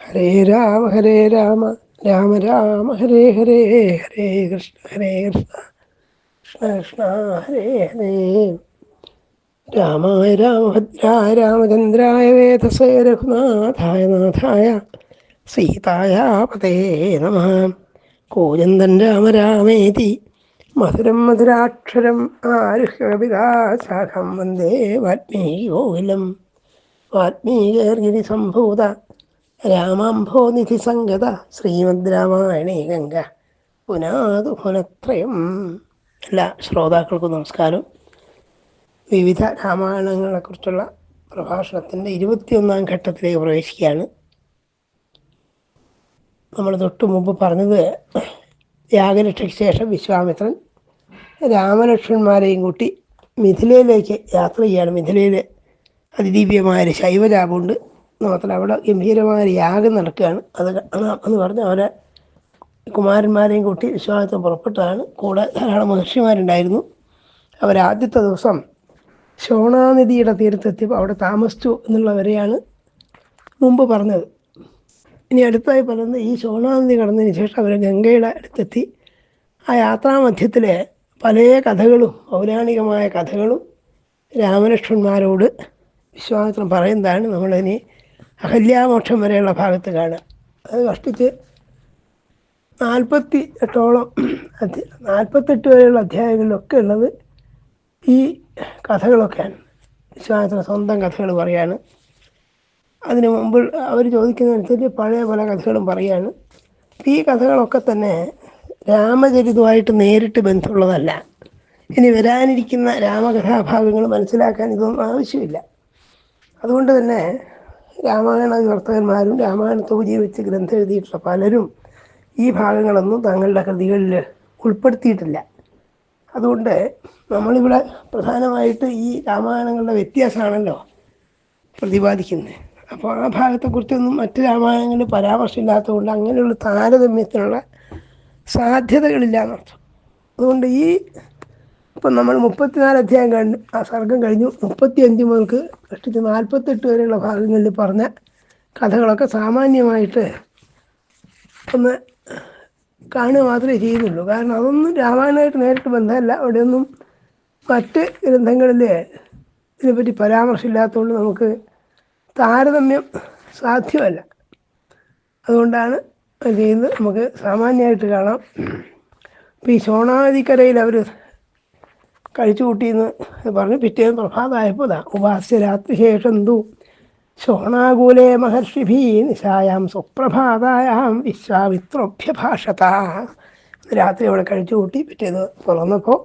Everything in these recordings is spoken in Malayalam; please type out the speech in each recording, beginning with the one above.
ഹരേ രാമ ഹരേ രാമ രാമ രാമ ഹരേ ഹരേ ഹരേ കൃഷ്ണ ഹരേ കൃഷ്ണ കൃഷ്ണ കൃഷ്ണ ഹരേ ഹരേ. രാമായ രാമഭദ്രായ രാമചന്ദ്രായ വേദസേ രഘുനാഥായ നാഥായ സീതായ പതേ നമ. കൂജന്തൻ രാമ രാമേതി മധുരം മധുരാക്ഷരം ആരുഹ്യപിതാശാഖം വന്ദേ വാത്മീകോകിലം വാത്മീകർഗിരി സംഭൂത രാമാംഭോനിധി സംഗത ശ്രീമദ് രാമായണേ ഗംഗ. പുനാതു പുനത്രയം എല്ലാ ശ്രോതാക്കൾക്കും നമസ്കാരം. വിവിധ രാമായണങ്ങളെക്കുറിച്ചുള്ള പ്രഭാഷണത്തിന്റെ ഇരുപത്തിയൊന്നാം ഘട്ടത്തിലേക്ക് പ്രവേശിക്കുകയാണ്. നമ്മൾ തൊട്ട് മുമ്പ് പറഞ്ഞത് യാഗരക്ഷയ്ക്ക് ശേഷം വിശ്വാമിത്രൻ രാമലക്ഷ്മണന്മാരെയും കൂട്ടി മിഥിലയിലേക്ക് യാത്ര ചെയ്യാണ്. മിഥിലയിൽ അതിദീപ്യമായ ഒരു ശൈവജാപമുണ്ട് മാത്രമല്ല അവിടെ ഗംഭീരമായ യാഗം നടക്കുകയാണ്. അത് എന്ന് പറഞ്ഞ് അവരെ കുമാരന്മാരെയും കൂട്ടി വിശ്വാസത്തെ പുറപ്പെട്ടതാണ് കൂടെ ധാരാളം മഹർഷിമാരുണ്ടായിരുന്നു. അവരാദ്യത്തെ ദിവസം ശോണാനദിയുടെ തീരത്തെത്തിയപ്പോൾ അവിടെ താമസിച്ചു എന്നുള്ളവരെയാണ് മുമ്പ് പറഞ്ഞത്. ഇനി അടുത്തായി പറയുന്നത് ഈ ശോണാനദി കടന്നതിന് ശേഷം അവർ ഗംഗയുടെ അടുത്തെത്തി. ആ യാത്രാമധ്യത്തിലെ പല കഥകളും പൗരാണികമായ കഥകളും രാമലക്ഷ്മണന്മാരോട് വിശ്വാമിത്രം പറയുന്നതാണ് നമ്മളിനി അഹല്യാമോക്ഷം വരെയുള്ള ഭാഗത്ത് കാണുക അത് കഷ്ടിച്ച് നാൽപ്പത്തി എട്ടോളം നാൽപ്പത്തെട്ട് വരെയുള്ള അധ്യായങ്ങളിലൊക്കെ ഉള്ളത് ഈ കഥകളൊക്കെയാണ്. വിശ്വാസത്തിന് സ്വന്തം കഥകൾ പറയാണ്. അതിനു മുമ്പ് അവർ ചോദിക്കുന്നതനുസരിച്ച് പഴയ പല കഥകളും പറയാണ്. ഈ കഥകളൊക്കെ തന്നെ രാമചരിതമായിട്ട് നേരിട്ട് ബന്ധമുള്ളതല്ല. ഇനി വരാനിരിക്കുന്ന രാമകഥാഭാഗങ്ങൾ മനസ്സിലാക്കാൻ ഇതൊന്നും ആവശ്യമില്ല. അതുകൊണ്ട് തന്നെ രാമായണ വിവർത്തകന്മാരും രാമായണത്തെ ഉപജീവിച്ച് ഗ്രന്ഥം എഴുതിയിട്ടുള്ള പലരും ഈ ഭാഗങ്ങളൊന്നും തങ്ങളുടെ കൃതികളിൽ ഉൾപ്പെടുത്തിയിട്ടില്ല. അതുകൊണ്ട് നമ്മളിവിടെ പ്രധാനമായിട്ട് ഈ രാമായണങ്ങളുടെ വ്യത്യാസമാണല്ലോ പ്രതിപാദിക്കുന്നത്. അപ്പോൾ ആ ഭാഗത്തെക്കുറിച്ചൊന്നും മറ്റ് രാമായണങ്ങളിൽ പരാമർശമില്ലാത്തതുകൊണ്ട് അങ്ങനെയുള്ള താരതമ്യത്തിനുള്ള സാധ്യതകളില്ല എന്നർത്ഥം. അതുകൊണ്ട് ഈ ഇപ്പം നമ്മൾ മുപ്പത്തിനാല് അധ്യായം കണ്ട് ആ സർഗം കഴിഞ്ഞു. മുപ്പത്തി അഞ്ച് മുതൽക്ക് കഷ്ടിച്ച് നാൽപ്പത്തെട്ട് വരെയുള്ള ഭാഗങ്ങളിൽ പറഞ്ഞ കഥകളൊക്കെ സാമാന്യമായിട്ട് ഒന്ന് കാണുക മാത്രമേ ചെയ്യുന്നുള്ളൂ. കാരണം അതൊന്നും രാമായണമായിട്ട് നേരിട്ട് ബന്ധമല്ല. അവിടെയൊന്നും മറ്റ് ഗ്രന്ഥങ്ങളിൽ ഇതിനെപ്പറ്റി പരാമർശമില്ലാത്തതുകൊണ്ട് നമുക്ക് താരതമ്യം സാധ്യമല്ല. അതുകൊണ്ടാണ് അത് ചെയ്യുന്നത്. നമുക്ക് സാമാന്യമായിട്ട് കാണാം. ഇപ്പോൾ ഈ ശോണാദിക്കരയിൽ അവർ കഴിച്ചു കൂട്ടിയെന്ന് പറഞ്ഞ്. പിറ്റേന്ന് പ്രഭാതമായപ്പോൾ ഇതാ ഉപാസ്യ രാത്രിശേഷം തു മഹർഷി ഭീ നിശായാം സുപ്രഭാതായാം വിശ്വാമിത്രോഭ്യഭാഷത. രാത്രി അവിടെ കഴിച്ചു കൂട്ടി പിറ്റേന്ന് തുറന്നപ്പോൾ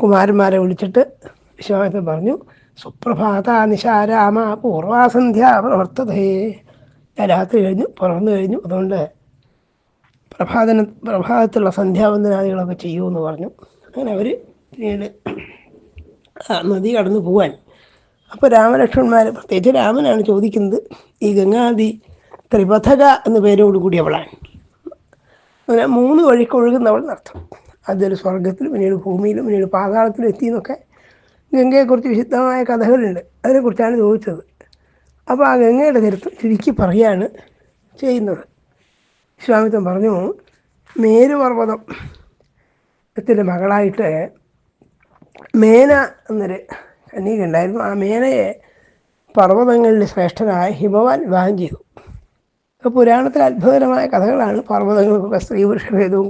കുമാരന്മാരെ വിളിച്ചിട്ട് വിശ്വാമിത്രൻ പറഞ്ഞു സുപ്രഭാത നിശാരാമ പൂർവാസന്ധ്യ പ്രവർത്തതേ. രാത്രി കഴിഞ്ഞു പുറന്നു കഴിഞ്ഞു. അതുകൊണ്ട് പ്രഭാതന പ്രഭാതത്തിലുള്ള ചെയ്യൂ എന്ന് പറഞ്ഞു. അങ്ങനെ അവർ പിന്നീട് നദി കടന്നു പോവാൻ. അപ്പോൾ രാമലക്ഷ്മണന്മാർ പ്രത്യേകിച്ച് രാമനാണ് ചോദിക്കുന്നത് ഈ ഗംഗാനദി ത്രിപഥക എന്ന പേരോട് കൂടിയവളാണ് അങ്ങനെ മൂന്ന് വഴിക്ക് ഒഴുകുന്നവൾ നടത്തും. അതൊരു സ്വർഗത്തിൽ പിന്നീട് ഭൂമിയിലും പിന്നീട് പാതാളത്തിലും എത്തിയെന്നൊക്കെ ഗംഗയെക്കുറിച്ച് വിശുദ്ധമായ കഥകളുണ്ട്. അതിനെക്കുറിച്ചാണ് ചോദിച്ചത്. അപ്പോൾ ആ ഗംഗയുടെ ചരിത്രം ചുരുക്കി പറയാണ് ചെയ്യുന്നത്. സ്വാമിത്വം പറഞ്ഞു മേരുപർവതം ത്തിന്റെ മകളായിട്ട് മേന എന്നൊരു കന്യക ഉണ്ടായിരുന്നു. ആ മേനയെ പർവതങ്ങളിൽ ശ്രേഷ്ഠനായ ഹിമവാൻ വിവാഹം ചെയ്തു. അപ്പോൾ പുരാണത്തിൽ അത്ഭുതകരമായ കഥകളാണ് പർവതങ്ങൾക്കൊക്കെ സ്ത്രീ പുരുഷ ഭേദവും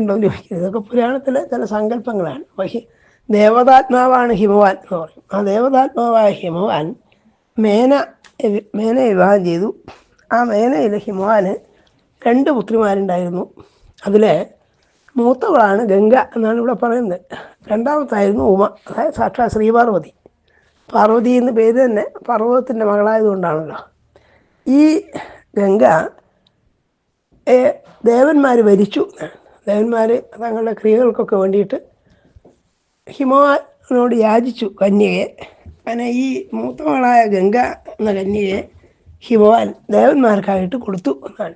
എന്ന് ചോദിക്കുന്നത് ഇതൊക്കെ പുരാണത്തിലെ ചില സങ്കല്പങ്ങളാണ്. ഹി ദേവതാത്മാവാണ് ഹിമവാൻ എന്ന് പറയും. ആ ദേവതാത്മാവായ ഹിമവാൻ മേന മേനയെ വിവാഹം ചെയ്തു. ആ മേനയിൽ ഹിമവാന് രണ്ട് പുത്രിമാരുണ്ടായിരുന്നു. അതിലെ മൂത്തവളാണ് ഗംഗ എന്നാണ് ഇവിടെ പറയുന്നത്. രണ്ടാമത്തായിരുന്നു ഉമ. അതായത് സാക്ഷാത് ശ്രീപാർവതി. പാർവതി എന്ന പേര് തന്നെ പർവതത്തിന്റെ മകളായതുകൊണ്ടാണല്ലോ. ഈ ഗംഗ ദേവന്മാർ വരിച്ചു ദേവന്മാർ തങ്ങളുടെ ക്രിയകൾക്കൊക്കെ വേണ്ടിയിട്ട് ഹിമവാനോട് യാചിച്ചു കന്യയെ അങ്ങനെ ഈ മൂത്തമകളായ ഗംഗ എന്ന കന്യയെ ഹിമവാൻ ദേവന്മാർക്കായിട്ട് കൊടുത്തു എന്നാണ്.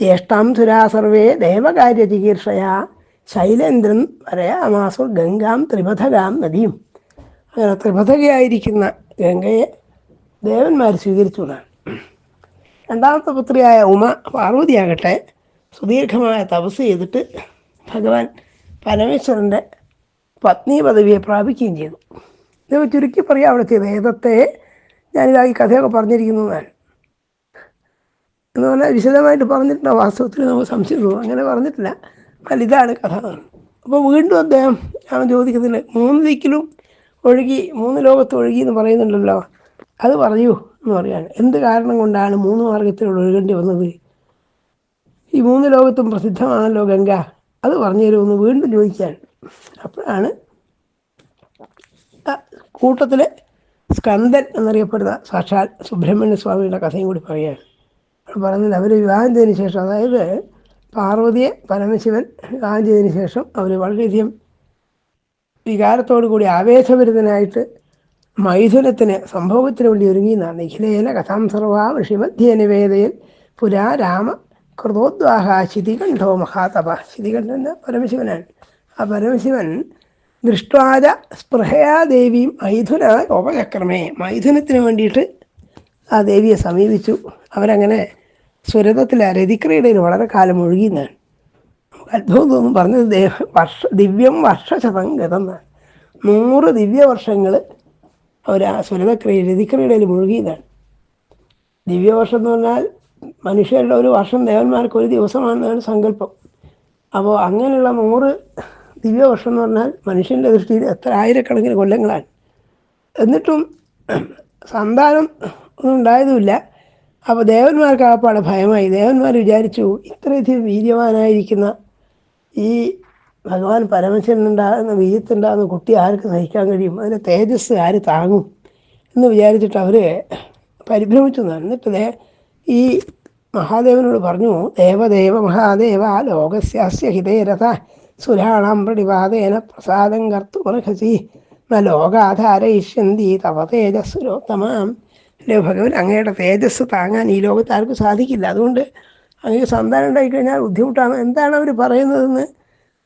ജ്യേഷ്ഠാം സുരാ സർവേ ദേവകാര്യ ചികീർഷയാ ശൈലേന്ദ്രൻ വരയാമാസു ഗംഗാം ത്രിപഥകാം നദിയും. അങ്ങനെ ത്രിപഥകയായിരിക്കുന്ന ഗംഗയെ ദേവന്മാർ സ്വീകരിച്ചു എന്നാണ് രണ്ടാമത്തെ പുത്രിയായ ഉമ പാർവതിയാകട്ടെ സുദീർഘമായ തപസ് ചെയ്തിട്ട് ഭഗവാൻ പരമേശ്വരന്റെ പത്നി പദവിയെ പ്രാപിക്കുകയും ചെയ്തു. ഇത് ചുരുക്കി പറയാം. അവിടെ ചെയ്ത വേദത്തെ ഞാനിതാ ഈ കഥയൊക്കെ പറഞ്ഞിരിക്കുന്നതാണ് എന്ന് പറഞ്ഞാൽ വിശദമായിട്ട് പറഞ്ഞിട്ടുണ്ടോ? വാസ്തവത്തിൽ നമുക്ക് സംശയം തോന്നും അങ്ങനെ പറഞ്ഞിട്ടില്ല. എന്നാൽ ഇതാണ് കഥ. അപ്പോൾ വീണ്ടും അദ്ദേഹം ഞാൻ ചോദിക്കുന്നില്ല മൂന്ന് ദിക്കിലും ഒഴുകി മൂന്ന് ലോകത്ത് ഒഴുകി എന്ന് പറയുന്നുണ്ടല്ലോ. അത് പറയൂ എന്ന് പറയാണ്. എന്ത് കാരണം കൊണ്ടാണ് മൂന്ന് മാർഗത്തിലൂടെ ഒഴുകേണ്ടി വന്നത്? ഈ മൂന്ന് ലോകത്തും പ്രസിദ്ധമാണല്ലോ ഗംഗ. അത് പറഞ്ഞു തരുമെന്ന് വീണ്ടും ചോദിക്കാൻ അപ്പോഴാണ് കൂട്ടത്തിലെ സ്കന്ദൻ എന്നറിയപ്പെടുന്ന സാക്ഷാൽ സുബ്രഹ്മണ്യ സ്വാമിയുടെ കഥയും കൂടി പറയുകയാണ്. പറയുന്നത് അവർ വിവാഹം ചെയ്തതിന് ശേഷം അതായത് പാർവതിയെ പരമശിവൻ വിവാഹം ചെയ്തതിന് ശേഷം അവർ വളരെയധികം വികാരത്തോടു കൂടി ആവേശഭരിതനായിട്ട് മൈഥുനത്തിന് സംഭോഗത്തിന് വേണ്ടി ഒരുങ്ങി എന്നാണ്. നിഖിലേന കഥാം സർവാ ഋഷിമധ്യ നിവേദയൻ പുരാ രാമ കൃതോദ്വാഹ ശിതികണ്ഠോ മഹാതപ. ശിതികണ്ഠൻ പരമശിവനാണ്. ആ പരമശിവൻ ദൃഷ്ടാര സ്പൃഹയാ ദേവിയും മൈഥുന ഉപചക്രമേ മൈഥുനത്തിന് വേണ്ടിയിട്ട് ആ ദേവിയെ സമീപിച്ചു. അവരങ്ങനെ സുരതത്തിൽ അരതിക്രയുടെ വളരെ കാലം ഒഴുകിയെന്നാണ് നമുക്ക് അത്ഭുതം തോന്നും. പറഞ്ഞത് വർഷ ദിവ്യം വർഷശതം ഗതെന്നാണ് നൂറ് ദിവ്യവർഷങ്ങൾ അവർ ആ സുരതക്രിയ രതിക്രീഡയിൽ മുഴുകിയതാണ്. ദിവ്യവർഷം എന്ന് പറഞ്ഞാൽ മനുഷ്യരുടെ ഒരു വർഷം ദേവന്മാർക്ക് ഒരു ദിവസമാണെന്നാണ് സങ്കല്പം. അപ്പോൾ അങ്ങനെയുള്ള നൂറ് ദിവ്യവർഷം എന്ന് പറഞ്ഞാൽ മനുഷ്യന്റെ ദൃഷ്ടിയിൽ എത്ര ആയിരക്കണക്കിന് കൊല്ലങ്ങളാണ്. എന്നിട്ടും സന്താനം ഒന്നും ഉണ്ടായതുമില്ല. അപ്പോൾ ദേവന്മാർക്ക് ആപ്പാടെ ഭയമായി ദേവന്മാർ വിചാരിച്ചു ഇത്രയധികം വീര്യവാനായിരിക്കുന്ന ഈ ഭഗവാൻ പരമശിവനുണ്ടാകുന്ന വീര്യത്തുണ്ടാകുന്ന കുട്ടി ആർക്ക് നയിക്കാൻ കഴിയും അതിന്റെ തേജസ് ആര് താങ്ങും എന്ന് വിചാരിച്ചിട്ട് അവർ പരിഭ്രമിച്ചു. എന്നിട്ട് ഈ മഹാദേവനോട് പറഞ്ഞു ദേവദേവ മഹാദേവ ലോകസ്യാസ്യ ഹിതേരഥ സുരാണാം പ്രതിപാദേന പ്രസാദം കർത്തുമർഹസി ന ലോകാധാരയിഷ്യന്തി തവ തേജസ്സുരോത്തമാം അല്ലേ ഭഗവൻ അങ്ങയുടെ തേജസ് താങ്ങാൻ ഈ ലോകത്ത് ആർക്കും സാധിക്കില്ല. അതുകൊണ്ട് അങ്ങ് സന്താനം ഉണ്ടായിക്കഴിഞ്ഞാൽ ബുദ്ധിമുട്ടാണ്. എന്താണ് അവർ പറയുന്നതെന്ന്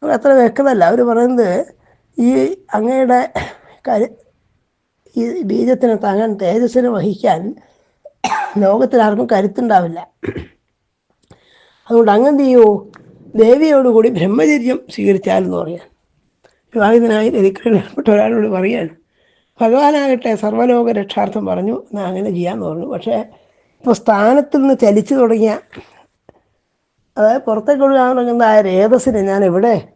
അത്ര വ്യക്തമല്ല. അവർ പറയുന്നത് ഈ അങ്ങയുടെ കരു ഈ ബീജത്തിനെ താങ്ങാൻ തേജസ്സിനെ വഹിക്കാൻ ലോകത്തിൽ ആർക്കും കരുത്തുണ്ടാവില്ല. അതുകൊണ്ട് അങ്ങ് എന്ത് ചെയ്യൂ ദേവിയോടുകൂടി ബ്രഹ്മചര്യം സ്വീകരിച്ചാലെന്ന് പറയാൻ. വിവാഹിതനായി രതിക്കപ്പെട്ട ഒരാളോട് പറയാണ് ഭഗവാനാകട്ടെ സർവലോക രക്ഷാർത്ഥം പറഞ്ഞു എന്നാൽ അങ്ങനെ ചെയ്യാമെന്ന് പറഞ്ഞു. പക്ഷേ ഇപ്പോൾ സ്ഥാനത്തിൽ നിന്ന് ചലിച്ചു തുടങ്ങിയ അതായത് പുറത്തേക്ക് ഒഴുകാൻ തുടങ്ങുന്ന ആ രേതസിനെ ഞാൻ എവിടെ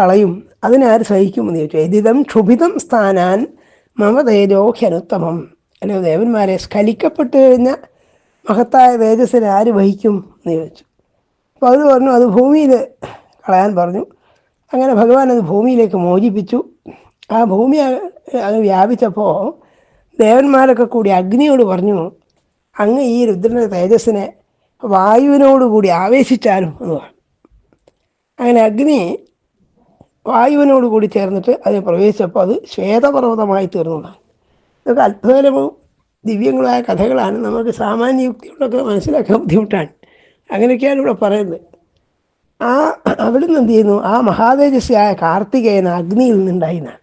കളയും? അതിനാര് സഹിക്കുമെന്ന് ചോദിച്ചു. എതിതം ക്ഷുഭിതം സ്ഥാനാൻ മമ തേജോഹ്യനുത്തമം അല്ലയോ ദേവന്മാരെ സ്ഖലിക്കപ്പെട്ട് കഴിഞ്ഞ മഹത്തായ തേജസ്സിനെ ആര് വഹിക്കും? എന്ന് ചോദിച്ചു. അപ്പോൾ അത് പറഞ്ഞു അത് ഭൂമിയിൽ കളയാൻ പറഞ്ഞു. അങ്ങനെ ഭഗവാൻ അത് ഭൂമിയിലേക്ക് മോചിപ്പിച്ചു. ആ ഭൂമി അത് വ്യാപിച്ചപ്പോൾ ദേവന്മാരൊക്കെ കൂടി അഗ്നിയോട് പറഞ്ഞു അങ്ങ് ഈ രുദ്രന്റെ തേജസ്സിനെ വായുവിനോടുകൂടി ആവേശിച്ചാലും എന്ന് പറഞ്ഞു. അങ്ങനെ അഗ്നി വായുവിനോട് കൂടി ചേർന്നിട്ട് അതിൽ പ്രവേശിച്ചപ്പോൾ അത് ശ്വേതപർവതമായി തീർന്നതാണ് ഇതൊക്കെ അത്ഭുതകരവും ദിവ്യങ്ങളായ കഥകളാണ്. നമുക്ക് സാമാന്യ യുക്തികളൊക്കെ മനസ്സിലാക്കാൻ ബുദ്ധിമുട്ടാണ്. അങ്ങനെയൊക്കെയാണ് ഇവിടെ പറയുന്നത്. ആ അവിടുന്ന് എന്ത് ചെയ്യുന്നു? ആ മഹാതേജസ്വിയായ കാർത്തികേയൻ അഗ്നിയിൽ നിന്നുണ്ടായിരുന്നാണ്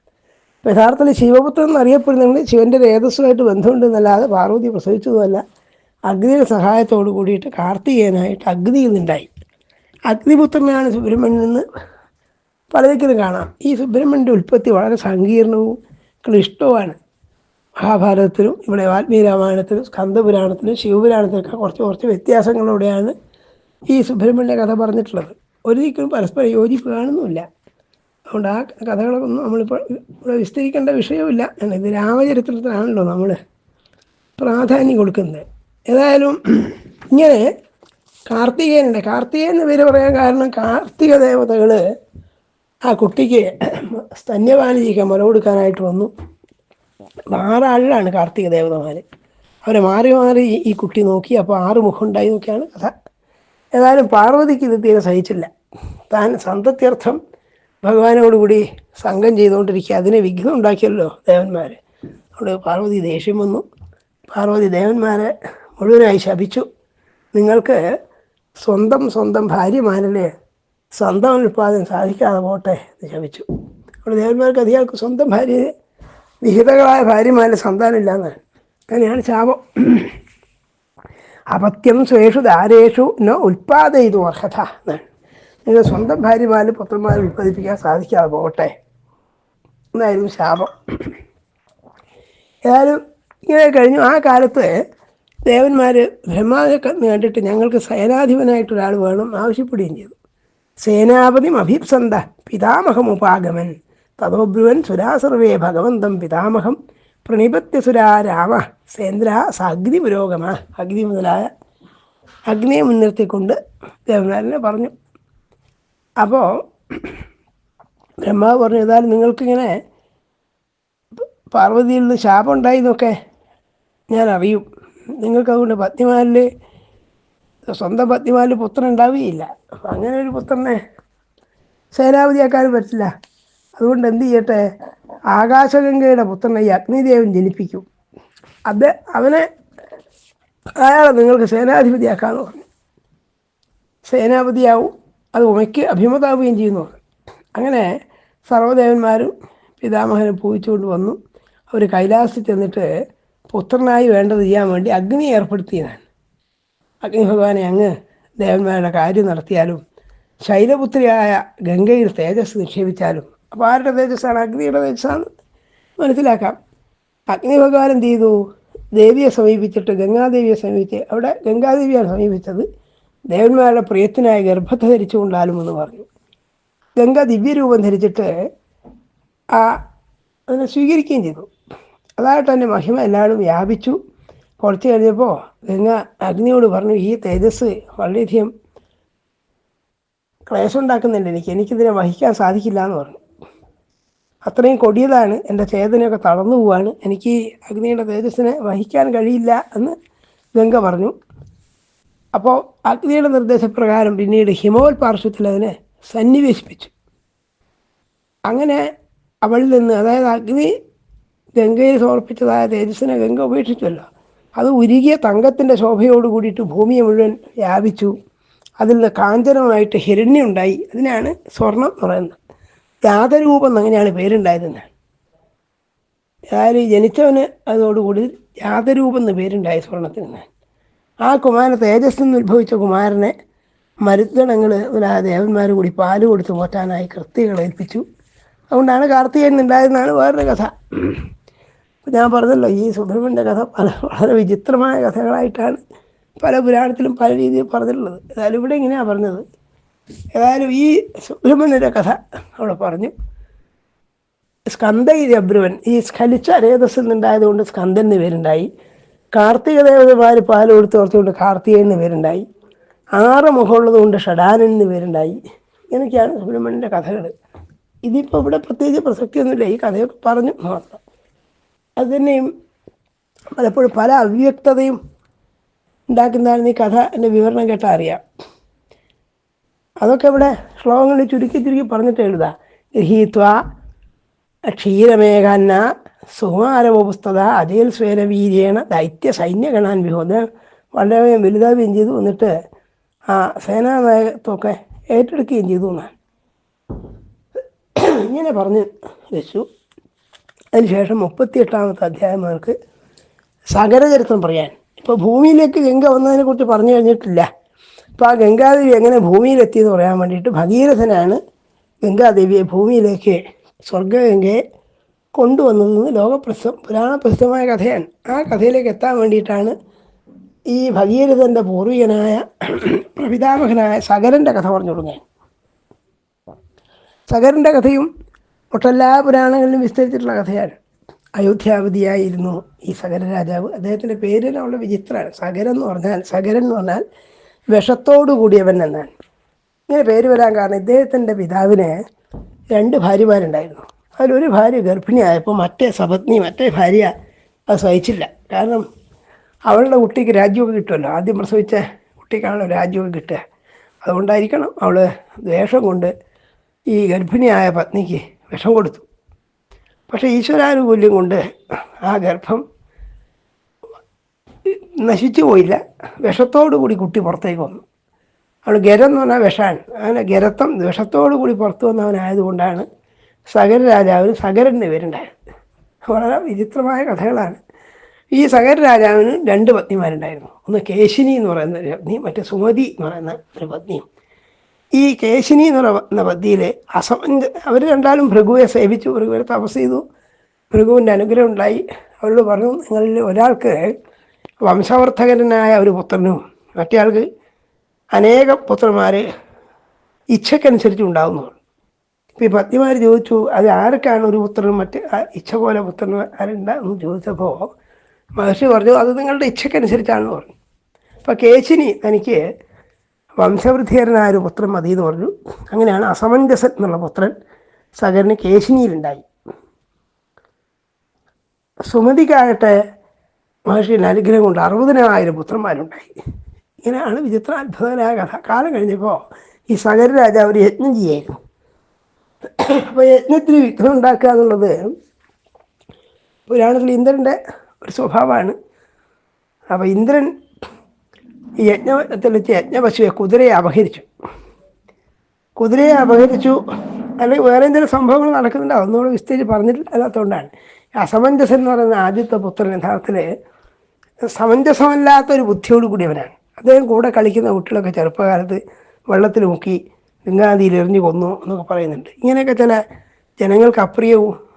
യഥാർത്ഥത്തിൽ ശിവപുത്രൻ എന്നറിയപ്പെടുന്നെങ്കിൽ ശിവന്റെ രേതസ്സുമായിട്ട് ബന്ധമുണ്ടെന്നല്ലാതെ പാർവതി പ്രസവിച്ചതുമല്ല. അഗ്നിയുടെ സഹായത്തോട് കൂടിയിട്ട് കാർത്തികേയനായിട്ട് അഗ്നിയിൽ നിന്നുണ്ടായി. അഗ്നിപുത്രനാണ് സുബ്രഹ്മണ്യൻ നിന്ന് പലതിക്കലും കാണാം. ഈ സുബ്രഹ്മണ്യന്റെ ഉൽപ്പത്തി വളരെ സങ്കീർണവും ക്ലിഷ്ടവുമാണ്. മഹാഭാരതത്തിലും ഇവിടെ വാൽമീകി രാമായണത്തിലും സ്കന്ദപുരാണത്തിലും ശിവപുരാണത്തിലൊക്കെ കുറച്ച് കുറച്ച് വ്യത്യാസങ്ങളോടെയാണ് ഈ സുബ്രഹ്മണ്യ കഥ പറഞ്ഞിട്ടുള്ളത്. ഒരിക്കലും പരസ്പരം യോജിപ്പ് കാണുന്നുമില്ല. അതുകൊണ്ട് ആ കഥകളൊന്നും നമ്മളിപ്പോൾ ഇവിടെ വിസ്തരിക്കേണ്ട വിഷയമില്ല ഇത് രാമചരിത്രത്തിലാണല്ലോ നമ്മൾ പ്രാധാന്യം കൊടുക്കുന്നത്. ഏതായാലും ഇങ്ങനെ കാർത്തികേയനുണ്ട്. കാർത്തികേയൻ എന്ന് പേര് പറയാൻ കാരണം കാർത്തിക ദേവതകൾ ആ കുട്ടിക്ക് സ്തന്യപാനം ചെയ്യിക്കാൻ മുല കൊടുക്കാനായിട്ട് വന്നു. ആറാളിലാണ് കാർത്തിക ദേവതമാർ അവരെ മാറി മാറി ഈ കുട്ടി നോക്കി. അപ്പോൾ ആറ് മുഖം ഉണ്ടായി നോക്കിയാണ് കഥ. ഏതായാലും പാർവതിക്ക് ഇത് തീരെ സഹിച്ചില്ല. താൻ സന്തത്യർത്ഥം ഭഗവാനോടുകൂടി സംഘം ചെയ്തുകൊണ്ടിരിക്കുക. അതിനെ വിഘ്നം ഉണ്ടാക്കിയല്ലോ ദേവന്മാർ അവിടെ പാർവതി ദേഷ്യം വന്നു. പാർവതി ദേവന്മാരെ മുഴുവനായി ശപിച്ചു. നിങ്ങൾക്ക് സ്വന്തം സ്വന്തം ഭാര്യമാരല്ലേ സ്വന്തം ഉൽപ്പാദനം സാധിക്കാതെ പോട്ടെ എന്ന് ശപിച്ചു. അവിടെ ദേവന്മാർക്ക് അധികാർക്ക് സ്വന്തം ഭാര്യ വിഹിതകളായ ഭാര്യമാരുടെ സന്താനമില്ല എന്നാണ് അങ്ങനെയാണ് ശാപം. അപത്യം സ്വേഷു ദാരേഷു ന ഉൽപാദയിതു അർഹത എന്നാണ് നിങ്ങൾ സ്വന്തം ഭാര്യമാരും പുത്രന്മാരെ ഉൽപ്പാദിപ്പിക്കാൻ സാധിക്കാതെ പോകട്ടെ? എന്നായിരുന്നു ശാപം? ഏതായാലും ഇങ്ങനെ കഴിഞ്ഞു. ആ കാലത്ത് ദേവന്മാർ ബ്രഹ്മാവിനെ കണ്ടിട്ട് ഞങ്ങൾക്ക് സേനാധിപനായിട്ട് ഒരാൾ വേണം ആവശ്യപ്പെടുകയും ചെയ്തു. സേനാപതി അഭിപ്സന്ത പിതാമഹമുപാഗമൻ തഥോബ്രുവൻ സുരാസർവേ ഭഗവന്തം പിതാമഹം. പ്രണിപത്യസുരാ രാമ സേന്ദ്ര സഗ്നി പുരോഗമ അഗ്നി മുതലായ അഗ്നിയെ മുൻനിർത്തിക്കൊണ്ട് ദേവനാരനെ പറഞ്ഞു. അപ്പോൾ ബ്രഹ്മാവ് പറഞ്ഞു ഏതായാലും നിങ്ങൾക്കിങ്ങനെ പാർവതിയിൽ നിന്ന് ശാപം ഉണ്ടായി എന്നൊക്കെ ഞാൻ അറിയും. നിങ്ങൾക്കതുകൊണ്ട് പത്നിമാരിൽ സ്വന്തം പത്നിമാരിൽ പുത്രൻ ഉണ്ടാവുകയില്ല. അപ്പം അങ്ങനെ ഒരു പുത്രനെ സേനാപതിയാക്കാൻ പറ്റില്ല. അതുകൊണ്ട് എന്ത് ചെയ്യട്ടെ ആകാശഗംഗയുടെ പുത്രനെ ഈ അഗ്നിദേവൻ ജനിപ്പിക്കും. അത് അവനെ അയാളെ നിങ്ങൾക്ക് സേനാധിപതിയാക്കാമെന്ന് പറഞ്ഞു. സേനാപതിയാവും. അത് ഉമയ്ക്ക് അഭിമതാവുകയും ചെയ്യുന്നു. അങ്ങനെ സർവദേവന്മാരും പിതാമഹനെ പൂജിച്ചുകൊണ്ട് വന്നു. അവർ കൈലാസത്തിൽ ചെന്നിട്ട് പുത്രനായി വേണ്ടത് ചെയ്യാൻ വേണ്ടി അഗ്നി ഏർപ്പെടുത്തിയതാണ്. അഗ്നി ഭഗവാനെ അങ്ങ് ദേവന്മാരുടെ കാര്യം നടത്തിയാലും ശൈലപുത്രിയായ ഗംഗയിൽ തേജസ് നിക്ഷേപിച്ചാലും അപ്പോൾ ആരുടെ തേജസ്സാണ്? അഗ്നിയുടെ തേജസ്സാണ്. മനസ്സിലാക്കാം. അഗ്നി ഭഗവാൻ എന്ത് ചെയ്തു? ദേവിയെ സമീപിച്ചിട്ട് ഗംഗാദേവിയെ സമീപിച്ച് അവിടെ ഗംഗാദേവിയാണ് സമീപിച്ചത്. ദേവന്മാരുടെ പ്രിയത്തിനായ ഗർഭത്തെ ധരിച്ചുകൊണ്ടാലും എന്ന് പറഞ്ഞു. ഗംഗ ദിവ്യരൂപം ധരിച്ചിട്ട് ആ അതിനെ സ്വീകരിക്കുകയും ചെയ്തു. അതായിട്ട് തന്നെ മഹിമ എല്ലാവരും വ്യാപിച്ചു. കുറച്ച് കഴിഞ്ഞപ്പോൾ ഗംഗ അഗ്നിയോട് പറഞ്ഞു ഈ തേജസ് വളരെയധികം ക്ലേശം ഉണ്ടാക്കുന്നുണ്ട് എനിക്ക് എനിക്കിതിനെ വഹിക്കാൻ സാധിക്കില്ല എന്ന് പറഞ്ഞു. അത്രയും കൊടിയതാണ്. എന്റെ ചേതനയൊക്കെ തളർന്നു പോവാണ്. എനിക്ക് അഗ്നിയുടെ തേജസ്സിനെ വഹിക്കാൻ കഴിയില്ല എന്ന് ഗംഗ പറഞ്ഞു. അപ്പോൾ അഗ്നിയുടെ നിർദ്ദേശപ്രകാരം പിന്നീട് ഹിമോൽ പാർശ്വത്തിൽ അതിനെ സന്നിവേശിപ്പിച്ചു. അങ്ങനെ അവളിൽ നിന്ന് അതായത് അഗ്നി ഗംഗയെ സമർപ്പിച്ചതായ തേജസ്സിനെ ഗംഗ ഉപേക്ഷിച്ചല്ലോ. അത് ഉരുകിയ തങ്കത്തിന്റെ ശോഭയോട് കൂടിയിട്ട് ഭൂമിയെ മുഴുവൻ വ്യാപിച്ചു. അതിൽ നിന്ന് കാഞ്ചനമായിട്ട് ഹിരണ്യുണ്ടായി അതിനാണ് സ്വർണം എന്ന് പറയുന്നത്. ജാതരൂപം എന്നങ്ങനെയാണ് പേരുണ്ടായതെന്ന് ഏതായാലും ജനിച്ചവന് അതോടുകൂടി ജാതരൂപം എന്ന് പേരുണ്ടായി സ്വർണത്തിന്. ആ കുമാരൻ തേജസ്സിൽ നിന്ന് ഉത്ഭവിച്ച കുമാരനെ മരുത്തണങ്ങൾ ആ ദേവന്മാർ കൂടി പാൽ കൊടുത്ത് പോറ്റാനായി കൃത്യകൾ ഏൽപ്പിച്ചു. അതുകൊണ്ടാണ് കാർത്തികേയൻ ഉണ്ടായതെന്നാണ് വേറൊരു കഥ. ഞാൻ പറഞ്ഞല്ലോ ഈ സുബ്രഹ്മണ്യന്റെ കഥ പല വളരെ വിചിത്രമായ കഥകളായിട്ടാണ് പല പുരാണത്തിലും പല രീതിയിൽ പറഞ്ഞിട്ടുള്ളത്. ഏതായാലും ഇവിടെ ഇങ്ങനെയാണ് പറഞ്ഞത്. ഏതായാലും ഈ സുബ്രഹ്മണ്യന്റെ കഥ അവിടെ പറഞ്ഞു. സ്കന്ദഗിരി അബ്രുവൻ ഈ സ്ഖലിച്ച രേതസ്സിൽ നിന്നുണ്ടായതുകൊണ്ട് സ്കന്ദൻ എന്ന് പേരുണ്ടായി. കാർത്തിക ദേവതമാർ പാൽ കൊടുത്ത് ഓർത്തുകൊണ്ട് കാർത്തിക എന്ന് പേരുണ്ടായി. ആറ് മുഖമുള്ളത് കൊണ്ട് ഷഡാനൻ എന്ന് പേരുണ്ടായി. ഇങ്ങനെയൊക്കെയാണ് സുബ്രഹ്മണ്യന്റെ കഥകൾ ഇതിപ്പോൾ ഇവിടെ പ്രത്യേകിച്ച് പ്രസക്തിയൊന്നുമില്ല. ഈ കഥയൊക്കെ പറഞ്ഞു മാത്രം. അത് തന്നെയും പലപ്പോഴും പല അവ്യക്തതയും ഉണ്ടാക്കുന്നതാണ് ഈ കഥ എന്റെ വിവരണം കേട്ടാൽ അറിയാം. അതൊക്കെ ഇവിടെ ശ്ലോകങ്ങളിൽ ചുരുക്കി ചുരുക്കി പറഞ്ഞിട്ട് എഴുതാം. ഗൃഹീത്വ ക്ഷീരമേഘന്ന സുകുമാരവപുസ്തത അതിൽ സ്വേനവീര്യേണ ദൈത്യ സൈന്യഗണാൻ വിഹോദ വളരെ വലുതാവുകയും ചെയ്തു. എന്നിട്ട് ആ സേനാനായകത്വമൊക്കെ ഏറ്റെടുക്കുകയും ചെയ്തു എന്നാണ്. ഇങ്ങനെ പറഞ്ഞ് വെച്ചു അതിനുശേഷം മുപ്പത്തിയെട്ടാമത്തെ അധ്യായം അവർക്ക് സകരചരിത്രം പറയാൻ. ഇപ്പോൾ ഭൂമിയിലേക്ക് ഗംഗ വന്നതിനെ കുറിച്ച് പറഞ്ഞു കഴിഞ്ഞിട്ടില്ല. അപ്പോൾ ആ ഗംഗാദേവി എങ്ങനെ ഭൂമിയിലെത്തിയെന്ന് പറയാൻ വേണ്ടിയിട്ട് ഭഗീരഥനാണ് ഗംഗാദേവിയെ ഭൂമിയിലേക്ക് സ്വർഗഗംഗയെ കൊണ്ടുവന്നതെന്ന് ലോകപ്രസിദ്ധം പുരാണപ്രസിദ്ധമായ കഥയാണ്. ആ കഥയിലേക്ക് എത്താൻ വേണ്ടിയിട്ടാണ് ഈ ഭഗീരഥന്റെ പൂർവികനായ പിതാമഹനായ സകരന്റെ കഥ പറഞ്ഞു തുടങ്ങാൻ സകരന്റെ കഥയും ഒട്ടെല്ലാ പുരാണങ്ങളിലും വിസ്തരിച്ചിട്ടുള്ള കഥയാണ്. അയോധ്യാപതിയായിരുന്നു ഈ സകര രാജാവ്. അദ്ദേഹത്തിന്റെ പേര് അവളുടെ വിചിത്രമാണ്. സകരൻ എന്ന് പറഞ്ഞാൽ സകരൻ എന്ന് പറഞ്ഞാൽ വിഷത്തോടു കൂടിയവൻ എന്നാണ്. ഇങ്ങനെ പേര് വരാൻ കാരണം ഇദ്ദേഹത്തിന്റെ പിതാവിന് രണ്ട് ഭാര്യമാരുണ്ടായിരുന്നു. അതിലൊരു ഭാര്യ ഗർഭിണിയായപ്പോൾ മറ്റേ സപത്നി മറ്റേ ഭാര്യ അത് സഹിച്ചില്ല. കാരണം അവളുടെ കുട്ടിക്ക് രാജ്യമൊക്കെ കിട്ടുമല്ലോ. ആദ്യം പ്രസവിച്ച കുട്ടിക്കാണല്ലോ രാജ്യമൊക്കെ കിട്ടുക. അതുകൊണ്ടായിരിക്കണം അവൾ ദ്വേഷം കൊണ്ട് ഈ ഗർഭിണിയായ പത്നിക്ക് വിഷം കൊടുത്തു. പക്ഷേ ഈശ്വരാനുകൂല്യം കൊണ്ട് ആ ഗർഭം നശിച്ചു പോയില്ല. വിഷത്തോടു കൂടി കുട്ടി പുറത്തേക്ക് വന്നു. അവൾ ഗരം എന്ന് പറഞ്ഞാൽ വിഷമാണ് അങ്ങനെ ഗരത്വം വിഷത്തോടു കൂടി പുറത്തു വന്നവനായതുകൊണ്ടാണ് സകര രാജാവിന് സകരൻ എന്ന പേരുണ്ടായിരുന്നു വളരെ വിചിത്രമായ കഥകളാണ്. ഈ സകര രാജാവിന് രണ്ട് പത്നിമാരുണ്ടായിരുന്നു. ഒന്ന് കേശിനി എന്ന് പറയുന്ന ഒരു പത്നി മറ്റേ സുമതി എന്ന് പറയുന്ന ഒരു പത്നിയും ഈ കേശിനി എന്ന് പറയുന്ന പദ്യയിൽ അസമഞ്ച അവർ രണ്ടാലും ഭൃഗുവെ സേവിച്ചു. ഭൃഗുവിനെ തപസ് ചെയ്തു. ഭൃഗുവിന്റെ അനുഗ്രഹം ഉണ്ടായി. അവരോട് പറഞ്ഞു നിങ്ങളിൽ ഒരാൾക്ക് വംശവർദ്ധകനായ ഒരു പുത്രനും മറ്റേയാൾക്ക് അനേകം പുത്രന്മാർ ഇച്ഛക്കനുസരിച്ച് ഉണ്ടാകുന്നു ഇപ്പോൾ ഈ പത്നിമാർ ചോദിച്ചു അത് ആർക്കാണ് ഒരു പുത്രനും മറ്റ് ഇച്ഛ പോലെ പുത്രനും ആരുണ്ടെന്ന് ചോദിച്ചപ്പോൾ മഹർഷി പറഞ്ഞു അത് നിങ്ങളുടെ ഇച്ഛക്കനുസരിച്ചാണെന്ന് പറഞ്ഞു. അപ്പോൾ കേശിനി തനിക്ക് വംശവൃദ്ധികരനായ ഒരു പുത്രൻ മതി എന്ന് പറഞ്ഞു. അങ്ങനെയാണ് അസമഞ്ജസൻ എന്നുള്ള പുത്രൻ സഹകരന് കേശിനിയിലുണ്ടായി. സുമതിക്കാകട്ടെ മഹർഷിയുടെ അനുഗ്രഹം കൊണ്ട് അറുപതിനായിരം പുത്രന്മാരുണ്ടായി. ഇങ്ങനെയാണ് വിചിത്ര കഥ. കാലം കഴിഞ്ഞപ്പോൾ ഈ സകര രാജാവ് ഒരു യജ്ഞം ചെയ്യായിരുന്നു. അപ്പോൾ യജ്ഞത്തിന് വിഘ്നം ഉണ്ടാക്കുക എന്നുള്ളത് പുരാണത്തിൽ ഇന്ദ്രന്റെ ഒരു സ്വഭാവമാണ്. അപ്പോൾ ഇന്ദ്രൻ യജ്ഞത്തിൽ വെച്ച് യജ്ഞപശുവെ കുതിരയെ അപഹരിച്ചു. കുതിരയെ അപഹരിച്ചു. അല്ലെങ്കിൽ വേറെ എന്തെങ്കിലും സംഭവങ്ങൾ നടക്കുന്നുണ്ടാവും ഒന്നുകൂടെ വിസ്തരിച്ച് പറഞ്ഞിട്ടില്ല അല്ലാത്തതുകൊണ്ടാണ് അസമഞ്ജസൻ എന്ന് പറയുന്ന ആദ്യത്തെ പുത്രൻ യഥാർത്ഥത്തിൽ സമഞ്ജസമല്ലാത്ത ഒരു ബുദ്ധിയോട് കൂടിയവനാണ് അദ്ദേഹം കൂടെ കളിക്കുന്ന കുട്ടികളൊക്കെ ചെറുപ്പകാലത്ത് വെള്ളത്തിൽ മുക്കി ഗംഗാനദിയിൽ എറിഞ്ഞു കൊന്നു എന്നൊക്കെ പറയുന്നുണ്ട്. ഇങ്ങനെയൊക്കെ ചില ജനങ്ങൾക്ക് അപ്രിയവും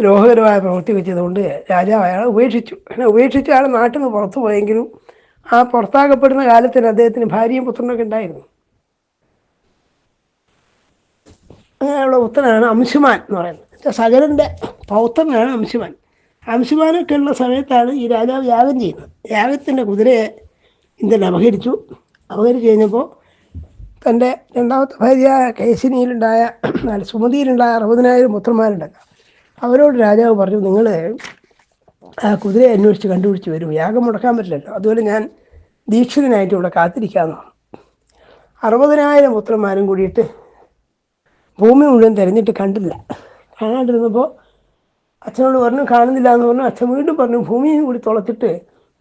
ദ്രോഹകരമായ പ്രവൃത്തി വെച്ചതുകൊണ്ട് രാജാവ് അയാളെ ഉപേക്ഷിച്ചു. അങ്ങനെ ഉപേക്ഷിച്ച് അയാൾ നാട്ടിൽ നിന്ന് പുറത്തു പോയെങ്കിലും ആ പുറത്താക്കപ്പെടുന്ന കാലത്തിന് അദ്ദേഹത്തിന് ഭാര്യയും പുത്രനൊക്കെ ഉണ്ടായിരുന്നു. അങ്ങനെയുള്ള പുത്രനാണ് അംശുമാൻ എന്ന് പറയുന്നത്. സകലന്റെ പൗത്രനാണ് അംശുമാൻ. അംശുമാനൊക്കെ ഉള്ള സമയത്താണ് ഈ രാജാവ് യാഗം ചെയ്യുന്നത്. യാഗത്തിന്റെ കുതിരയെ ഇന്ദ്രൻ അപഹരിച്ചു. അപഹരിച്ചു കഴിഞ്ഞപ്പോൾ തന്റെ രണ്ടാമത്തെ ഭാര്യയായ കേസിനിയിലുണ്ടായ സുമതിയിലുണ്ടായ അറുപതിനായിരം പുത്രന്മാരുണ്ടല്ലോ. അവരോട് രാജാവ് പറഞ്ഞു നിങ്ങൾ ആ കുതിരയെ അന്വേഷിച്ച് കണ്ടുപിടിച്ച് വരും. യാഗം മുടക്കാൻ പറ്റില്ലല്ലോ. അതുപോലെ ഞാൻ ദീക്ഷിതനായിട്ട് ഇവിടെ കാത്തിരിക്കാമെന്ന് അറുപതിനായിരം പുത്രന്മാരും കൂടിയിട്ട് ഭൂമി മുഴുവൻ തിരഞ്ഞിട്ട് കണ്ടില്ല. കാണാണ്ടിരുന്നപ്പോൾ അച്ഛനോട് പറഞ്ഞു കാണുന്നില്ല എന്ന് പറഞ്ഞു. അച്ഛൻ വീണ്ടും പറഞ്ഞു ഭൂമിയും കൂടി തുളച്ചിട്ട്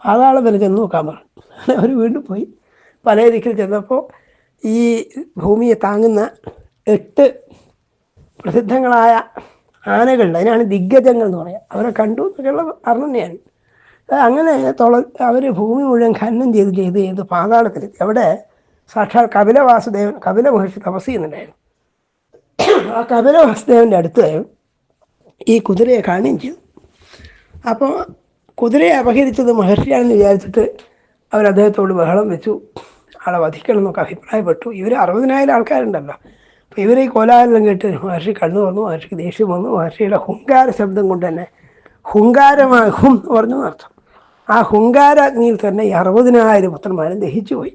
പാതാളം വരെ ചെന്ന് നോക്കാൻ പറഞ്ഞു. അവർ വീണ്ടും പോയി പല ദിക്കിൽ ചെന്നപ്പോൾ ഈ ഭൂമിയെ താങ്ങുന്ന എട്ട് പ്രസിദ്ധങ്ങളായ ആനകളുണ്ട് അതിനാണ് ദിഗ്ഗജങ്ങൾ എന്ന് പറയാം അവരെ കണ്ടു എന്നൊക്കെയുള്ള അറിവ് അങ്ങനെ തുള അവർ ഭൂമി മുഴുവൻ ഖനനം ചെയ്ത് ചെയ്ത് ചെയ്ത് പാതാളത്തിലെത്തി. അവിടെ സാക്ഷാൽ കപില വാസുദേവൻ കപില മഹർഷി തപസ് ചെയ്യുന്നുണ്ടായിരുന്നു ആ കപില വാസുദേവന്റെ അടുത്ത് ഈ കുതിരയെ കാണുകയും ചെയ്തു. അപ്പോൾ കുതിരയെ അപഹരിച്ചത് മഹർഷിയാണെന്ന് വിചാരിച്ചിട്ട് അവർ അദ്ദേഹത്തോട് ബഹളം വെച്ചു. ആളെ വധിക്കണം എന്നൊക്കെ അഭിപ്രായപ്പെട്ടു. ഇവർ അറുപതിനായിരം ആൾക്കാരുണ്ടല്ലോ. അപ്പോൾ ഇവർ ഈ കോലാഹലം കേട്ട് മഹർഷി കണ്ണു വന്നു മഹർഷിക്ക് ദേഷ്യം വന്നു മഹർഷിയുടെ ഹുങ്കാര ശബ്ദം കൊണ്ട് തന്നെ ഹുങ്കാരമായി ഹും എന്ന് പറഞ്ഞു അർത്ഥം ആ ഹുങ്കാരാഗ്നിയിൽ തന്നെ ഈ അറുപതിനായിരം പുത്രന്മാരും ദഹിച്ചു പോയി.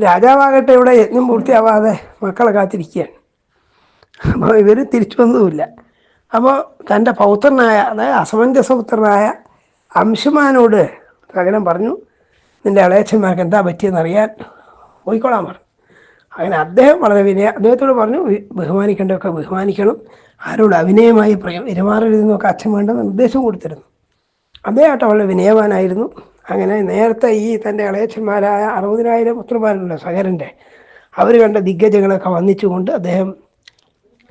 രാജാവാകട്ടെ ഇവിടെ യജ്ഞം പൂർത്തിയാവാതെ മക്കളെ കാത്തിരിക്കുകയാണ്. അപ്പോൾ ഇവർ തിരിച്ചു വന്നതുമില്ല. അപ്പോൾ തന്റെ പൗത്രനായ അതായത് അസമഞ്ജസപുത്രനായ അംശുമാനോട് സകലം പറഞ്ഞു നിന്റെ ഇളയച്ചന്മാർക്ക് എന്താ പറ്റിയെന്ന് അറിയാൻ പോയിക്കോളാൻ പറഞ്ഞു. അങ്ങനെ അദ്ദേഹം വളരെ വിനയ അദ്ദേഹത്തോട് പറഞ്ഞു ബഹുമാനിക്കേണ്ടതൊക്കെ ബഹുമാനിക്കണം. ആരോട് അഭിനയമായി പെരുമാറരുതെന്നൊക്കെ അച്ഛൻ വേണ്ടെന്ന് നിർദ്ദേശം കൊടുത്തിരുന്നു. അദ്ദേഹമായിട്ട് വളരെ വിനയവാനായിരുന്നു. അങ്ങനെ നേരത്തെ ഈ തന്റെ ഇളയച്ചന്മാരായ അറുപതിനായിരം പുത്രന്മാരുണ്ട് സഹരന്റെ അവർ കണ്ട ദിഗ്ഗജങ്ങളൊക്കെ വന്നിച്ചുകൊണ്ട് അദ്ദേഹം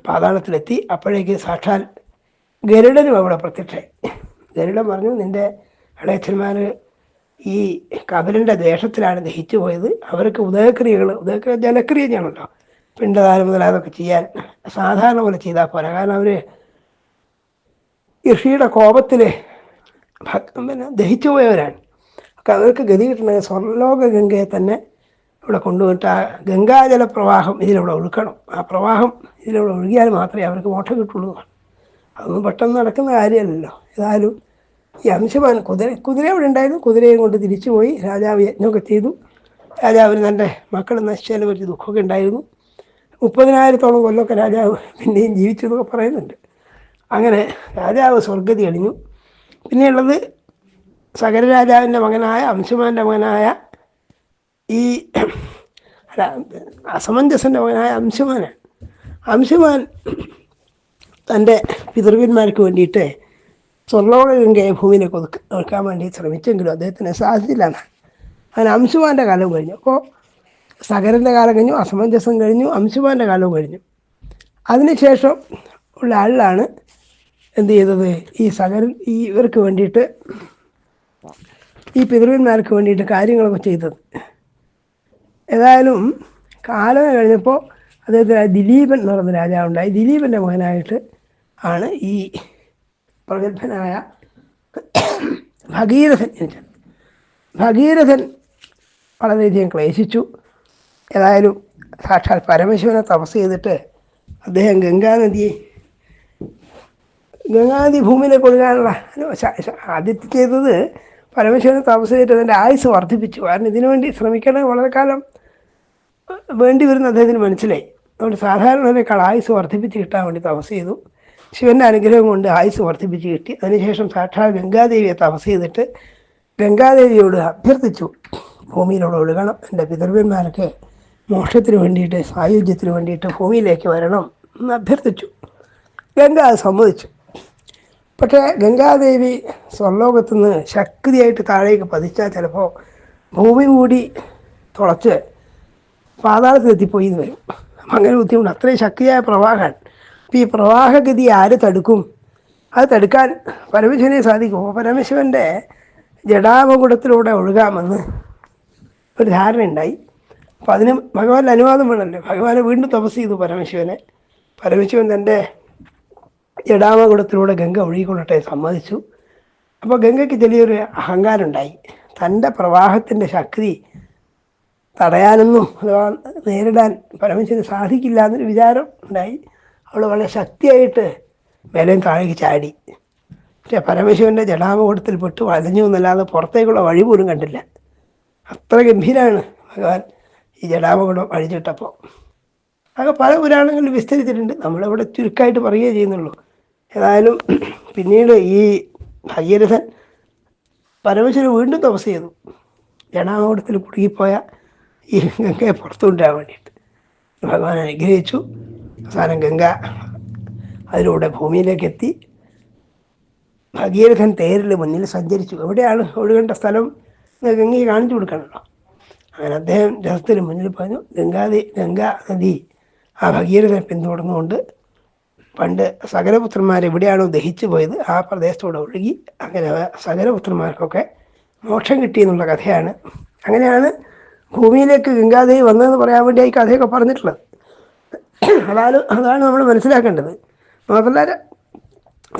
പാതാളത്തിലെത്തി. അപ്പോഴേക്ക് സാക്ഷാൽ ഗരുഡനും അവിടെ പ്രത്യക്ഷമായി ഗരുഡൻ പറഞ്ഞു നിന്റെ ഇളയച്ചന്മാർ ഈ കപിലന്റെ ദേഷത്തിലാണ് ദഹിച്ചു പോയത്. അവർക്ക് ഉദയക്രിയകൾ ഉദയക്രിയ ജലക്രിയ ചെയ്യണമല്ലോ. പിണ്ടദാനം മുതലായതൊക്കെ ചെയ്യാൻ സാധാരണ പോലെ ചെയ്താൽ പോരാ. കാരണം അവർ ഋഷിയുടെ കോപത്തിൽ പിന്നെ ദഹിച്ചു പോയവരാണ്. ഒക്കെ അവർക്ക് ഗതി കിട്ടണമെങ്കിൽ സ്വർലോക ഗംഗയെ തന്നെ ഇവിടെ കൊണ്ടുപോയിട്ട് ആ ഗംഗാജല പ്രവാഹം ഇതിലൂടെ ഒഴുക്കണം. ആ പ്രവാഹം ഇതിലൂടെ ഒഴുകിയാൽ മാത്രമേ അവർക്ക് മോക്ഷം കിട്ടുള്ളൂ അതൊന്നും പെട്ടെന്ന് നടക്കുന്ന കാര്യമല്ലല്ലോ. ഏതായാലും അംശമാണ്. കുതിര കുതിര അവിടെ ഉണ്ടായിരുന്നു? കുതിരയും കൊണ്ട് തിരിച്ചു പോയി. രാജാവ് യജ്ഞമൊക്കെ ചെയ്തു. രാജാവിന് തന്റെ മക്കൾ നശിച്ചതിനെ പറ്റി ദുഃഖമൊക്കെ ഉണ്ടായിരുന്നു. മുപ്പതിനായിരത്തോളം കൊല്ലമൊക്കെ രാജാവ് പിന്നെയും ജീവിച്ചു എന്നൊക്കെ പറയുന്നുണ്ട്. അങ്ങനെ രാജാവ് സ്വർഗതി അണിഞ്ഞു പിന്നെയുള്ളത് സകര രാജാവിന്റെ മകനായ അംശുമാന്റെ മകനായ ഈ അസമഞ്ജസന്റെ മകനായ അംശുമാനാണ്. അംശുമാൻ തന്റെ പിതൃവന്മാർക്ക് വേണ്ടിയിട്ട് സ്വർലോകഗംഗയെ ഭൂമിനെ കൊതുക്ക് കൊടുക്കാൻ വേണ്ടി ശ്രമിച്ചെങ്കിലും അദ്ദേഹത്തിന് സാധിച്ചില്ല എന്നാണ് അങ്ങനെ അംശുമാന്റെ കാലം കഴിഞ്ഞു. അപ്പോൾ സകരന്റെ കാലം കഴിഞ്ഞു അസമഞ്ജസം കഴിഞ്ഞു അംശുമാന്റെ കാലവും കഴിഞ്ഞു. അതിനുശേഷം ഉള്ള ആളിലാണ് എന്ത് ചെയ്തത്? ഈ സകരൻ ഈ ഇവർക്ക് വേണ്ടിയിട്ട് ഈ പിതൃവന്മാർക്ക് വേണ്ടിയിട്ട് കാര്യങ്ങളൊക്കെ ചെയ്തത്. ഏതായാലും കാലം കഴിഞ്ഞപ്പോൾ അദ്ദേഹത്തിന് ദിലീപൻ എന്ന് പറയുന്ന രാജാവുണ്ടായി. ദിലീപന്റെ മകനായിട്ട് ആണ് ഈ പ്രഗത്ഭനായ ഭഗീരഥൻ ജനിച്ചത്. ഭഗീരഥൻ വളരെയധികം ക്ലേശിച്ചു. ഏതായാലും സാക്ഷാൽ പരമശിവനെ തപസ് ചെയ്തിട്ട് അദ്ദേഹം ഗംഗാനദിയെ ഗംഗാനദി ഭൂമിയിലേക്ക് കൊടുക്കാനുള്ള ആദ്യത്തെ ചെയ്തത് പരമശിവനെ തപസ് ചെയ്തിട്ട് അതിന്റെ ആയുസ് വർദ്ധിപ്പിച്ചു. കാരണം ഇതിനുവേണ്ടി വേണ്ടി ശ്രമിക്കണത് വളരെ കാലം വേണ്ടി വരുന്ന അദ്ദേഹത്തിന് മനസ്സിലായി. അതുകൊണ്ട് സാധാരണക്കാൾ ആയുസ് വർദ്ധിപ്പിച്ച് കിട്ടാൻ വേണ്ടി തപസ് ചെയ്തു. ശിവന്റെ അനുഗ്രഹം കൊണ്ട് ആയുസ് വർദ്ധിപ്പിച്ച് കിട്ടി. അതിനുശേഷം സാക്ഷാൽ ഗംഗാദേവിയെ തപസ് ചെയ്തിട്ട് ഗംഗാദേവിയോട് അഭ്യർത്ഥിച്ചു ഭൂമിയിലൂടെ ഒഴുകണം. എന്റെ പിതൃവ്യന്മാരൊക്കെ മോക്ഷത്തിന് വേണ്ടിയിട്ട് സായുജ്യത്തിന് വേണ്ടിയിട്ട് ഭൂമിയിലേക്ക് വരണം എന്ന് അഭ്യർത്ഥിച്ചു. ഗംഗ അത് സമ്മതിച്ചു. പക്ഷേ ഗംഗാദേവി സ്വർലോകത്തു നിന്ന് ശക്തിയായിട്ട് താഴേക്ക് പതിച്ചാൽ ചിലപ്പോൾ ഭൂമി കൂടി തുളച്ച് പാതാളത്തിലെത്തിപ്പോയി എന്ന് വരും. അങ്ങനെ ബുദ്ധിമുട്ട്. അത്രയും ശക്തിയായ പ്രവാഹമാണ് ഈ പ്രവാഹഗതി ആര് തടുക്കും? അത് തടുക്കാൻ പരമശിവനെ സാധിക്കും അപ്പോൾ പരമശിവന്റെ ജഡാമകുടത്തിലൂടെ ഒഴുകാമെന്ന് ഒരു ധാരണയുണ്ടായി. അപ്പം അതിന് ഭഗവാന്റെ അനുവാദം വേണമല്ലോ. ഭഗവാനെ വീണ്ടും തപസ് ചെയ്തു പരമശിവനെ പരമശിവൻ തന്റെ ജഡാമകുടത്തിലൂടെ ഗംഗ ഒഴുകിക്കൊള്ളട്ടെ സമ്മതിച്ചു. അപ്പോൾ ഗംഗയ്ക്ക് ചെറിയൊരു അഹങ്കാരം ഉണ്ടായി തന്റെ പ്രവാഹത്തിന്റെ ശക്തി തടയാനൊന്നും അഥവാ നേരിടാൻ പരമശിവന് സാധിക്കില്ല എന്നൊരു വിചാരം ഉണ്ടായി. അവൾ വളരെ ശക്തിയായിട്ട് മേലേം താഴേക്ക് ചാടി. പക്ഷേ പരമശിവന്റെ ജടാമുഖത്തിൽ പെട്ട് വലഞ്ഞു എന്നല്ലാതെ പുറത്തേക്കുള്ള വഴി പോലും കണ്ടില്ല. അത്ര ഗംഭീരമാണ് ഭഗവാൻ ഈ ജടാമുഖം അഴിഞ്ഞിട്ടപ്പോൾ അതൊക്കെ പല പുരാണങ്ങളിൽ വിസ്തരിച്ചിട്ടുണ്ട്. നമ്മളിവിടെ ചുരുക്കമായിട്ട് പറയുകയേ ചെയ്യുന്നുള്ളൂ. ഏതായാലും പിന്നീട് ഈ ഭഗീരഥൻ പരമേശ്വരൻ വീണ്ടും തപസ് ചെയ്തു. ജടാമുഖത്തിൽ കുടുങ്ങിപ്പോയ ഈ ഗംഗയെ പുറത്തു കൊണ്ടുവരാൻ വേണ്ടിയിട്ട്. ഭഗവാൻ അനുഗ്രഹിച്ചു. അവസാനം ഗംഗ അതിലൂടെ ഭൂമിയിലേക്ക് എത്തി ഭഗീരഥൻ തേരിൽ മുന്നിൽ സഞ്ചരിച്ചു. എവിടെയാണ്? ഒഴുകേണ്ട സ്ഥലം ഗംഗയെ കാണിച്ചു കൊടുക്കണമല്ലോ അങ്ങനെ അദ്ദേഹം രഥത്തിന് മുന്നിൽ പറഞ്ഞു ഗംഗാദി ഗംഗാ നദി. ആ ഭഗീരഥനെ പിന്തുടർന്നുകൊണ്ട് പണ്ട് സകലപുത്രന്മാർ എവിടെയാണോ ദഹിച്ചു പോയത് ആ പ്രദേശത്തോടെ ഒഴുകി. അങ്ങനെ സകലപുത്രന്മാർക്കൊക്കെ മോക്ഷം കിട്ടി എന്നുള്ള കഥയാണ്. അങ്ങനെയാണ് ഭൂമിയിലേക്ക് ഗംഗാദേവി വന്നതെന്ന് പറയാൻ വേണ്ടി ഈ കഥയൊക്കെ പറഞ്ഞിട്ടുള്ളത്. അതാണ് അതാണ് നമ്മൾ മനസ്സിലാക്കേണ്ടത്. മാത്രമല്ല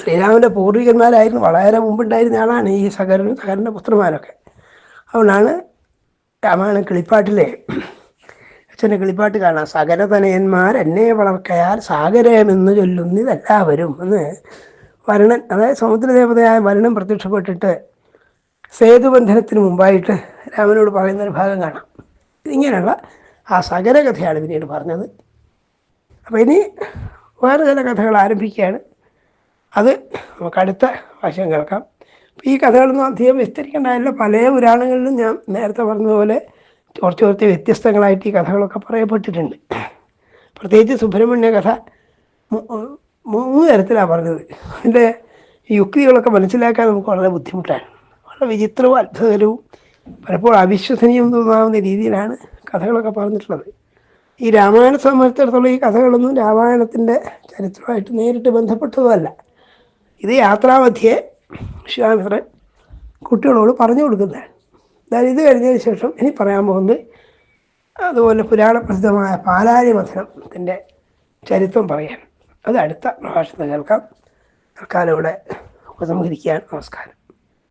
ശ്രീരാമന്റെ പൂർവികന്മാരായിരുന്നു. വളരെ മുമ്പുണ്ടായിരുന്ന ആളാണ് ഈ സഹകരനും സഹകരന്റെ പുത്രന്മാരൊക്കെ. അതുകൊണ്ടാണ് രാമായണ കിളിപ്പാട്ടിലെ അച്ഛന്റെ കിളിപ്പാട്ട് കാണാം. സകരതനയന്മാർ എന്നെ വളർക്കയാൽ സാഗരമെന്ന് ചൊല്ലുന്നിതെല്ലാവരും എന്ന് വരുണൻ അതായത് സമുദ്രദേവതയായ വരുണൻ പ്രത്യക്ഷപ്പെട്ടിട്ട് സേതുബന്ധനത്തിന് മുമ്പായിട്ട് രാമനോട് പറയുന്ന ഒരു ഭാഗം കാണാം. ഇങ്ങനെയുള്ള ആ സകര കഥയാണ് പിന്നീട് പറഞ്ഞത്. അപ്പോൾ ഇനി വേറെ ചില കഥകൾ ആരംഭിക്കുകയാണ്. അത് നമുക്ക് അടുത്ത വശം കേൾക്കാം. അപ്പോൾ ഈ കഥകളൊന്നും അധികം വിസ്തരിക്കേണ്ടതല്ല പല പുരാണങ്ങളിലും ഞാൻ നേരത്തെ പറഞ്ഞതുപോലെ കുറച്ച് കുറച്ച് വ്യത്യസ്തങ്ങളായിട്ട് ഈ കഥകളൊക്കെ പറയപ്പെട്ടിട്ടുണ്ട്. പ്രത്യേകിച്ച് സുബ്രഹ്മണ്യ കഥ മൂന്ന് തരത്തിലാണ് പറഞ്ഞത്. അതിന്റെ യുക്തികളൊക്കെ മനസ്സിലാക്കാൻ നമുക്ക് വളരെ ബുദ്ധിമുട്ടാണ്. വളരെ വിചിത്രവും അത്ഭുതകരവും പലപ്പോഴും അവിശ്വസനീയം തോന്നാവുന്ന രീതിയിലാണ് കഥകളൊക്കെ പറഞ്ഞിട്ടുള്ളത്. ഈ രാമായണ സംബന്ധിച്ചിടത്തോളം ഈ കഥകളൊന്നും രാമായണത്തിന്റെ ചരിത്രമായിട്ട് നേരിട്ട് ബന്ധപ്പെട്ടതുമല്ല ഇത് യാത്രാമധ്യേ വിശ്വാമിത്രൻ കുട്ടികളോട് പറഞ്ഞു കൊടുക്കുന്നതാണ്. എന്നാൽ ഇത് കഴിഞ്ഞതിന് ശേഷം ഇനി പറയാൻ പോകുന്നത് അതുപോലെ പുരാണ പ്രസിദ്ധമായ പാലാരി മഥനത്തിന്റെ ചരിത്രം പറയാൻ. അത് അടുത്ത പ്രഭാഷണത്തിൽ കേൾക്കാം. തൽക്കാലം ഉപസംഹരിക്കാൻ നമസ്കാരം.